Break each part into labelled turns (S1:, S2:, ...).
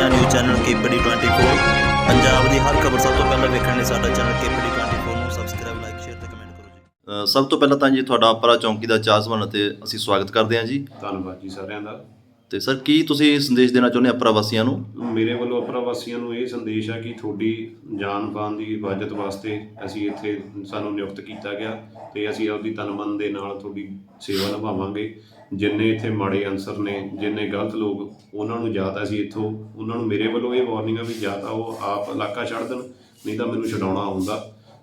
S1: ਰਹੇ ਹਾਂ news channel KPD 24 Punjab ਦੀ ਹਰ ਖਬਰ ਸਭ ਤੋਂ ਪਹਿਲਾਂ ਵੇਖਣ ਲਈ ਸਾਡਾ ਚੈਨਲ ਕੇਪੀਡੀ 24 ਨੂੰ ਸਬਸਕ੍ਰਾਈਬ ਲਾਈਕ ਸ਼ੇਅਰ ਤੇ ਕਮੈਂਟ ਕਰੋ ਜੀ।
S2: ਸਭ ਤੋਂ ਪਹਿਲਾਂ ਤਾਂ ਜੀ ਤੁਹਾਡਾ ਅਪਰਾ ਚੌਂਕੀ ਦਾ ਚਾਹਸਵਾਨ ਅਤੇ ਅਸੀਂ ਸਵਾਗਤ ਕਰਦੇ ਹਾਂ ਜੀ।
S3: ਧੰਨਵਾਦ ਜੀ ਸਾਰਿਆਂ ਦਾ।
S2: ਤੇ ਸਰ, ਕੀ ਤੁਸੀਂ ਸੰਦੇਸ਼ ਦੇਣਾ ਚਾਹੁੰਦੇ ਅਪਰਾ ਵਾਸੀਆਂ ਨੂੰ?
S3: ਮੇਰੇ ਵੱਲੋਂ ਅਪਰਾ ਵਾਸੀਆਂ ਨੂੰ ਇਹ ਸੰਦੇਸ਼ ਹੈ ਕਿ ਤੁਹਾਡੀ ਜਾਨ ਬਾਨ ਦੀ ਹਿਫਾਜ਼ਤ ਵਾਸਤੇ ਅਸੀਂ ਇੱਥੇ ਸਾਨੂੰ ਨਿਯੁਕਤ ਕੀਤਾ ਗਿਆ ਤੇ ਅਸੀਂ ਆਪਦੀ ਤਨ ਮਨ ਦੇ ਨਾਲ ਤੁਹਾਡੀ ਸੇਵਾ ਨਿਭਾਵਾਂਗੇ। ਜਿੰਨੇ ਇੱਥੇ ਮਾੜੇ ਅਨਸਰ ਨੇ, ਜਿੰਨੇ ਗਲਤ ਲੋਕ, ਉਹਨਾਂ ਨੂੰ ਜਾਂ ਤਾਂ ਅਸੀਂ ਇੱਥੋਂ, ਉਹਨਾਂ ਨੂੰ ਮੇਰੇ ਵੱਲੋਂ ਇਹ ਵਾਰਨਿੰਗ ਆ ਵੀ ਜਾਂ ਤਾਂ ਉਹ ਆਪ ਇਲਾਕਾ ਛੱਡ ਦੇਣ, ਨਹੀਂ ਤਾਂ ਮੈਨੂੰ ਛਡਾਉਣਾ ਹੁੰਦਾ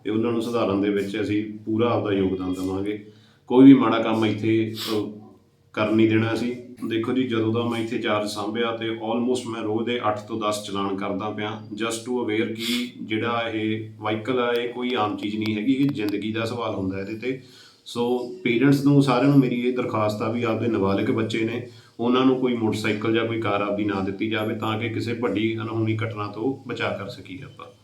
S3: ਤੇ ਉਹਨਾਂ ਨੂੰ ਸੁਧਾਰਨ ਦੇ ਵਿੱਚ ਅਸੀਂ ਪੂਰਾ ਆਪਦਾ ਯੋਗਦਾਨ ਦੇਵਾਂਗੇ। ਕੋਈ ਵੀ ਮਾੜਾ ਕੰਮ ਇੱਥੇ ਅਹ, ਕਰਨ ਨਹੀਂ ਦੇਣਾ ਸੀ। ਦੇਖੋ ਜੀ ਜਦੋਂ ਦਾ ਮੈਂ ਇੱਥੇ ਚਾਰਜ ਸੰਭਿਆ ਤੇ ਆਲਮੋਸਟ ਮੈਂ ਰੋਜ਼ ਦੇ 8 ਤੋਂ 10 ਚਲਾਨ ਕਰਦਾ ਪਿਆ। ਜਸਟ ਟੂ ਅਵੇਅਰ ਕਿ ਜਿਹੜਾ ਇਹ ਵਾਹੀਕਲ ਆ ਇਹ ਕੋਈ ਆਮ ਚੀਜ਼ ਨਹੀਂ ਹੈਗੀ ਇਹ ਜ਼ਿੰਦਗੀ ਦਾ ਸਵਾਲ ਹੁੰਦਾ ਇਹਦੇ ਤੇ। ਸੋ ਪੇਰੈਂਟਸ ਨੂੰ ਸਾਰਿਆਂ ਨੂੰ ਮੇਰੀ ਇਹ ਦਰਖਾਸਤ ਆ ਵੀ ਆਪਦੇ ਨਾਬਾਲਗ ਬੱਚੇ ਨੇ ਉਹਨਾਂ ਨੂੰ ਕੋਈ ਮੋਟਰਸਾਈਕਲ ਜਾਂ ਕੋਈ ਕਾਰ ਆਪਦੀ ਨਾ ਦਿੱਤੀ ਜਾਵੇ ਤਾਂ ਕਿ ਕਿਸੇ ਵੱਡੀ ਅਨਹੋਣੀ ਘਟਨਾ ਤੋਂ ਬਚਾ ਕਰ ਸਕੀਏ ਆਪਾਂ।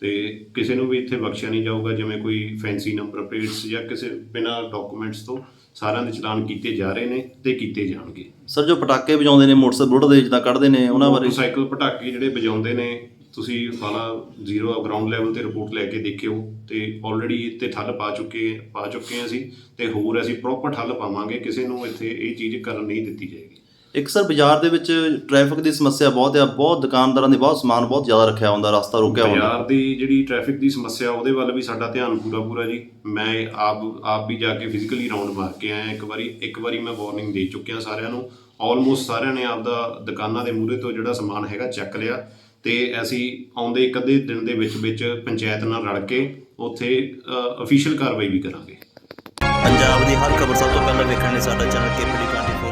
S3: ਤੇ ਕਿਸੇ ਨੂੰ ਵੀ ਇੱਥੇ ਬਖਸ਼ਿਆ ਨਹੀਂ ਜਾਊਗਾ ਜਿਵੇਂ ਕੋਈ ਫੈਂਸੀ ਨੰਬਰ ਪਲੇਟਸ ਜਾਂ ਕਿਸੇ ਬਿਨਾਂ ਡਾਕੂਮੈਂਟਸ ਤੋਂ ਸਾਰਿਆਂ ਦੇ ਚਲਾਨ ਕੀਤੇ ਜਾ ਰਹੇ ਨੇ ਤੇ ਕੀਤੇ ਜਾਣਗੇ।
S2: ਸਰ ਜੋ ਪਟਾਕੇ ਵਜਾਉਂਦੇ ਨੇ ਮੋਟਰਸਾਈਕਲ ਬੁਲਟ ਦੇ ਜਿੱਦਾਂ ਕੱਢਦੇ ਨੇ ਉਹਨਾਂ ਬਾਰੇ?
S3: ਮੋਟਰਸਾਈਕਲ ਪਟਾਕੇ ਜਿਹੜੇ ਵਜਾਉਂਦੇ ਨੇ ਤੁਸੀਂ ਵਾਲਾ ਜ਼ੀਰੋ ਗਰਾਊਂਡ ਲੈਵਲ ਤੇ ਰਿਪੋਰਟ ਲੈ ਕੇ ਦੇਖਿਓ ਤੇ ਆਲਰੇਡੀ ਇੱਥੇ ਠੱਲ ਪਾ ਚੁੱਕੇ ਪਾ ਚੁੱਕੇ ਹਾਂ ਅਸੀਂ ਤੇ ਹੋਰ ਅਸੀਂ ਪ੍ਰੋਪਰ ਠੱਲ ਪਾਵਾਂਗੇ ਕਿਸੇ ਨੂੰ ਇੱਥੇ ਇਹ ਚੀਜ਼ ਕਰਨ ਨਹੀਂ ਦਿੱਤੀ ਜਾਏਗੀ।
S2: ਇੱਕ ਸਰ ਬਾਜ਼ਾਰ ਦੇ ਵਿੱਚ ਟ੍ਰੈਫਿਕ ਦੀ ਸਮੱਸਿਆ ਬਹੁਤ ਆ ਬਹੁਤ ਦੁਕਾਨਦਾਰਾਂ ਦੇ ਬਹੁਤ ਸਮਾਨ ਬਹੁਤ ਜ਼ਿਆਦਾ ਰੱਖਿਆ ਹੁੰਦਾ ਰਸਤਾ ਰੋਕਿਆ ਹੁੰਦਾ।
S3: ਬਾਜ਼ਾਰ ਦੀ ਜਿਹੜੀ ਟ੍ਰੈਫਿਕ ਦੀ ਸਮੱਸਿਆ ਉਹਦੇ ਵੱਲ ਵੀ ਸਾਡਾ ਧਿਆਨ ਪੂਰਾ ਪੂਰਾ ਜੀ। ਮੈਂ ਆਪ ਆਪ ਵੀ ਜਾ ਕੇ ਫਿਜ਼ੀਕਲੀ ਰਾਉਂਡ ਮਾਰ ਕੇ ਆਇਆ ਇੱਕ ਵਾਰੀ ਇੱਕ ਵਾਰੀ ਮੈਂ ਵਾਰਨਿੰਗ ਦੇ ਚੁੱਕਿਆ ਸਾਰਿਆਂ ਨੂੰ। ਆਲਮੋਸਟ ਸਾਰਿਆਂ ਨੇ ਆਪਦਾ ਦੁਕਾਨਾਂ ਦੇ ਮੂਹਰੇ ਤੋਂ ਜਿਹੜਾ ਸਮਾਨ ਹੈਗਾ ਚੱਕ ਲਿਆ। ਤੇ ਅਸੀਂ ਆਉਂਦੇ ਇੱਕ ਅੱਧੇ ਦਿਨ ਦੇ ਵਿੱਚ ਵਿੱਚ ਪੰਚਾਇਤ ਨਾਲ ਰਲ ਕੇ ਉੱਥੇ ਅਫੀਸ਼ੀਅਲ ਕਾਰਵਾਈ ਵੀ ਕਰਾਂਗੇ।
S1: ਪੰਜਾਬ ਦੀ ਹਰ ਖਬਰ ਸਭ ਤੋਂ ਪਹਿਲਾਂ ਵੇਖਣ ਲਈ ਸਾਡਾ ਚੈਨਲ ਕੇਪੀਡੀ 24